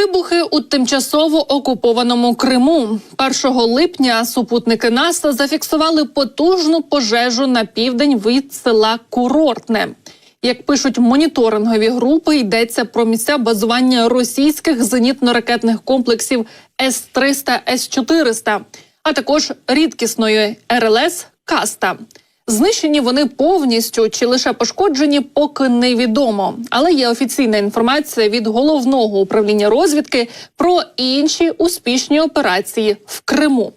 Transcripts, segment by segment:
Вибухи у тимчасово окупованому Криму 1 липня супутники НАСА зафіксували потужну пожежу на південь від села Курортне. Як пишуть моніторингові групи, йдеться про місця базування російських зенітно-ракетних комплексів С-300, С-400, а також рідкісної РЛС Каста. Знищені вони повністю чи лише пошкоджені, поки невідомо. Але є офіційна інформація від головного управління розвідки про інші успішні операції в Криму.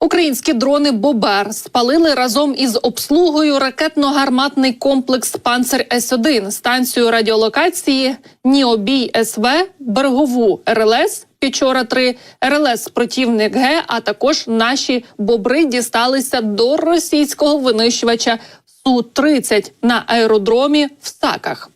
Українські дрони Бобер спалили разом із обслугою ракетно-гарматний комплекс Панцер С-1, станцію радіолокації Ніобій СВ, берегову РЛС Пічора 3 РЛС Противник Г, а також наші бобри дісталися до російського винищувача Су 30 на аеродромі в Саках.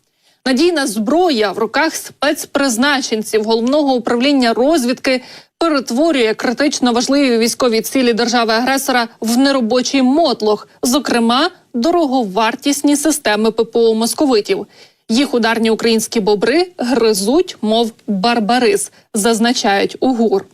Надійна зброя в руках спецпризначенців головного управління розвідки перетворює критично важливі військові цілі держави-агресора в неробочий мотлох, зокрема дороговартісні системи ППО московитів. Їх ударні українські бобри гризуть, мов барбарис, зазначають у ГУР.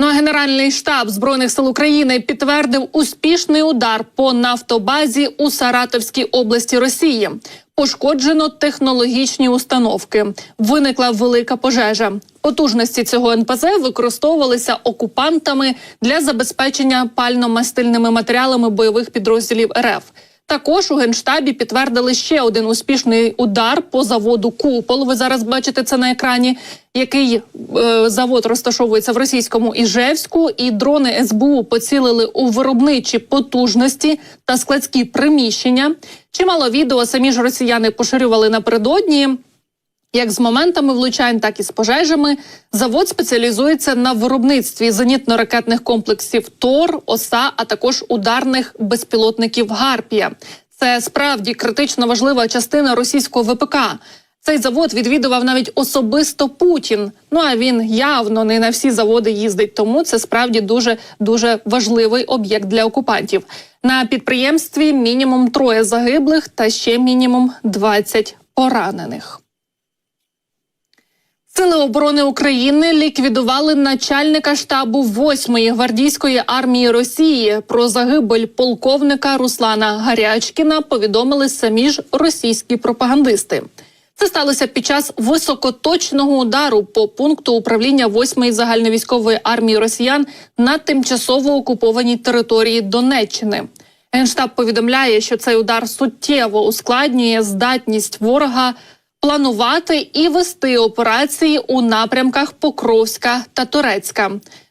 Ну а Генеральний штаб збройних сил України підтвердив успішний удар по нафтобазі у Саратовській області Росії. Пошкоджено технологічні установки. Виникла велика пожежа. Потужності цього НПЗ використовувалися окупантами для забезпечення пально-мастильними матеріалами бойових підрозділів РФ. Також у генштабі підтвердили ще один успішний удар по заводу Купол. Ви зараз бачите це на екрані. Який е, завод розташовується в російському Іжевську, і дрони СБУ поцілили у виробничі потужності та складські приміщення. Чимало відео самі ж росіяни поширювали напередодні. Як з моментами влучань, так і з пожежами, завод спеціалізується на виробництві зенітно-ракетних комплексів ТОР, ОСА, а також ударних безпілотників Гарпія. Це справді критично важлива частина російського ВПК. Цей завод відвідував навіть особисто Путін. Ну а він явно не на всі заводи їздить. Тому це справді дуже дуже важливий об'єкт для окупантів. На підприємстві мінімум троє загиблих та ще мінімум 20 поранених. Сили оборони України ліквідували начальника штабу 8-ї гвардійської армії Росії. Про загибель полковника Руслана Гарячкіна повідомили самі ж російські пропагандисти. Це сталося під час високоточного удару по пункту управління 8-ї загальновійськової армії Росіян на тимчасово окупованій території Донеччини. Генштаб повідомляє, що цей удар суттєво ускладнює здатність ворога планувати і вести операції у напрямках Покровська та Турецька.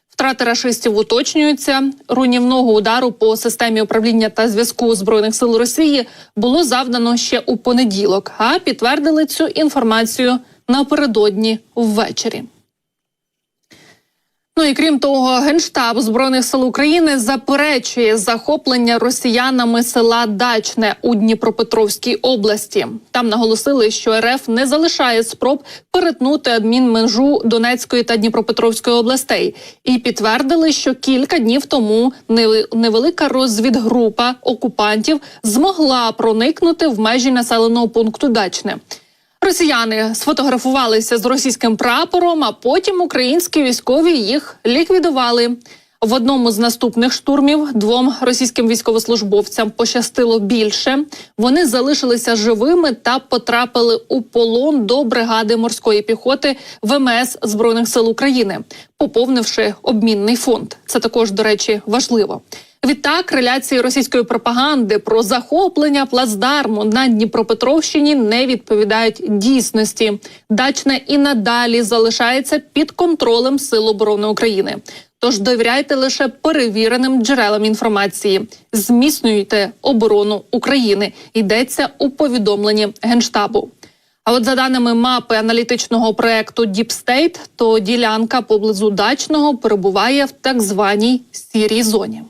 Втрати рашистів уточнюються. Руйнівного удару по системі управління та зв'язку збройних сил Росії було завдано ще у понеділок. А підтвердили цю інформацію напередодні ввечері. Ну і крім того, генштаб збройних сил України заперечує захоплення росіянами села Дачне у Дніпропетровській області. Там наголосили, що РФ не залишає спроб перетнути адмінмежу Донецької та Дніпропетровської областей, і підтвердили, що кілька днів тому невелика розвідгрупа окупантів змогла проникнути в межі населеного пункту Дачне. Росіяни сфотографувалися з російським прапором, а потім українські військові їх ліквідували. В одному з наступних штурмів двом російським військовослужбовцям пощастило більше. Вони залишилися живими та потрапили у полон до бригади морської піхоти ВМС збройних сил України, поповнивши обмінний фонд. Це також до речі важливо. Відтак реляції російської пропаганди про захоплення плацдарму на Дніпропетровщині не відповідають дійсності. Дачне і надалі залишається під контролем Сил оборони України. Тож довіряйте лише перевіреним джерелам інформації, зміцнюйте оборону України. Йдеться у повідомленні генштабу. А от за даними мапи аналітичного проекту Deep State, то ділянка поблизу дачного перебуває в так званій сірій зоні.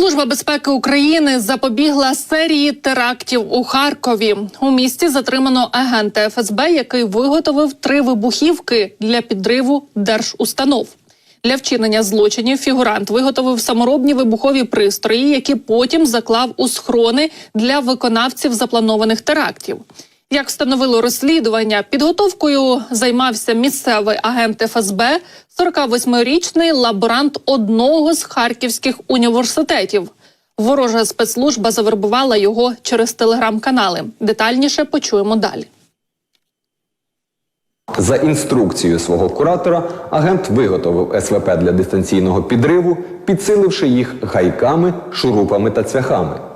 Служба безпеки України запобігла серії терактів у Харкові. У місті затримано агента ФСБ, який виготовив три вибухівки для підриву держустанов. Для вчинення злочинів фігурант виготовив саморобні вибухові пристрої, які потім заклав у схрони для виконавців запланованих терактів. Як встановило розслідування, підготовкою займався місцевий агент ФСБ, 48-річний лаборант одного з харківських університетів. Ворожа спецслужба завербувала його через телеграм-канали. Детальніше почуємо далі. За інструкцією свого куратора, агент виготовив СВП для дистанційного підриву, підсиливши їх гайками, шурупами та цвяхами.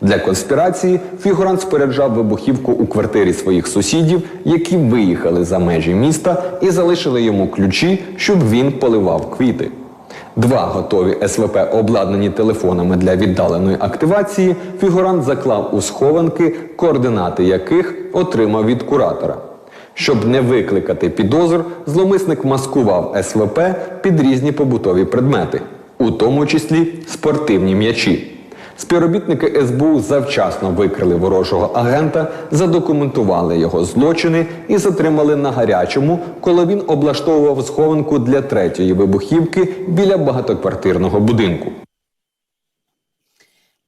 Для конспірації фігурант споряджав вибухівку у квартирі своїх сусідів, які виїхали за межі міста і залишили йому ключі, щоб він поливав квіти. Два готові СВП, обладнані телефонами для віддаленої активації, фігурант заклав у схованки, координати яких отримав від куратора. Щоб не викликати підозр, зловмисник маскував СВП під різні побутові предмети, у тому числі спортивні м'ячі. Співробітники СБУ завчасно викрили ворожого агента, задокументували його злочини і затримали на гарячому, коли він облаштовував схованку для третьої вибухівки біля багатоквартирного будинку.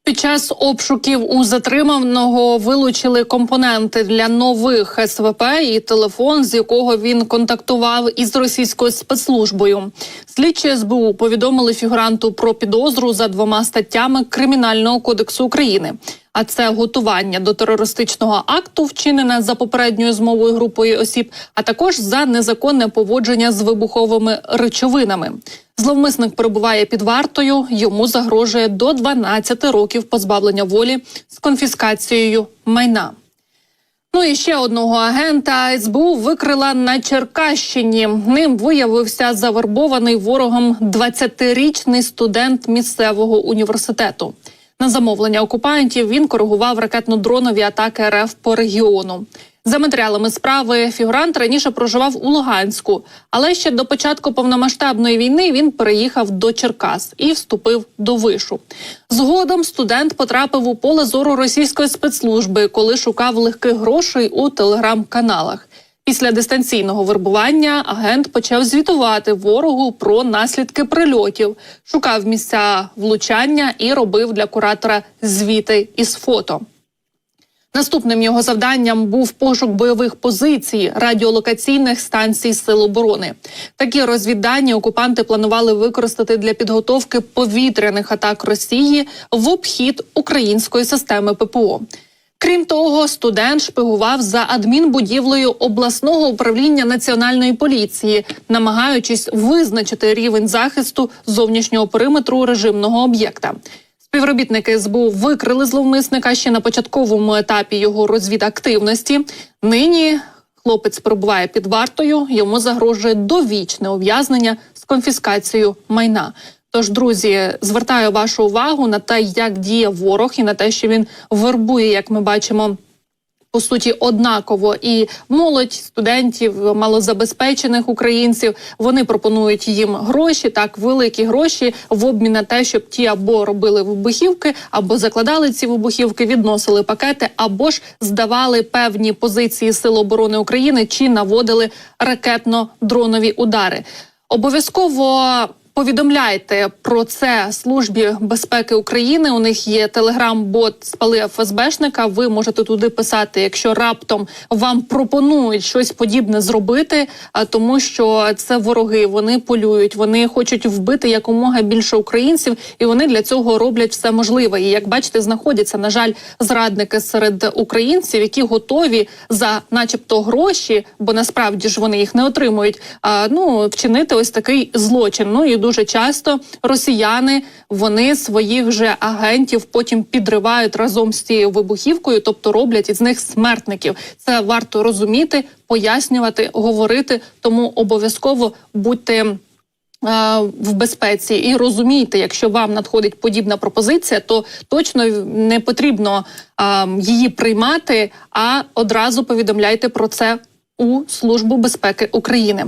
Під час обшуків у затриманого вилучили компоненти для нових СВП і телефон, з якого він контактував із російською спецслужбою. Слідчі СБУ повідомили фігуранту про підозру за двома статтями Кримінального кодексу України. А це готування до терористичного акту, вчинене за попередньою змовою групою осіб, а також за незаконне поводження з вибуховими речовинами. Зловмисник перебуває під вартою. Йому загрожує до 12 років позбавлення волі з конфіскацією майна. Ну і ще одного агента СБУ викрила на Черкащині. Ним виявився завербований ворогом 20-річний студент місцевого університету. На замовлення окупантів він коригував ракетно-дронові атаки РФ по регіону. За матеріалами справи фігурант раніше проживав у Луганську, але ще до початку повномасштабної війни він переїхав до Черкас і вступив до вишу. Згодом студент потрапив у поле зору російської спецслужби, коли шукав легких грошей у телеграм-каналах. Після дистанційного вербування агент почав звітувати ворогу про наслідки прильотів, шукав місця влучання і робив для куратора звіти із фото. Наступним його завданням був пошук бойових позицій радіолокаційних станцій Сил оборони. Такі розвіддані окупанти планували використати для підготовки повітряних атак Росії в обхід української системи ППО. Крім того, студент шпигував за адмінбудівлею обласного управління національної поліції, намагаючись визначити рівень захисту зовнішнього периметру режимного об'єкта. Співробітники СБУ викрили зловмисника ще на початковому етапі його розвідактивності. Нині хлопець перебуває під вартою. Йому загрожує довічне ув'язнення з конфіскацією майна. Тож, друзі, звертаю вашу увагу на те, як діє ворог, і на те, що він вербує, як ми бачимо. По суті, однаково і молодь студентів, малозабезпечених українців. Вони пропонують їм гроші, так великі гроші в обмін на те, щоб ті або робили вибухівки, або закладали ці вибухівки, відносили пакети, або ж здавали певні позиції Сил оборони України чи наводили ракетно-дронові удари. Обов'язково Повідомляйте про це службі безпеки України. У них є телеграм-бот спали ФСБшника. Ви можете туди писати, якщо раптом вам пропонують щось подібне зробити, а тому, що це вороги. Вони полюють, вони хочуть вбити якомога більше українців, і вони для цього роблять все можливе. І як бачите, знаходяться на жаль, зрадники серед українців, які готові за, начебто, гроші, бо насправді ж вони їх не отримують. А ну вчинити ось такий злочин. Ну і дуже часто росіяни вони своїх же агентів потім підривають разом з цією вибухівкою, тобто роблять із них смертників. Це варто розуміти, пояснювати, говорити. Тому обов'язково будьте. е, В безпеці і розумійте, якщо вам надходить подібна пропозиція, то точно не потрібно а, її приймати, а одразу повідомляйте про це у Службу безпеки України.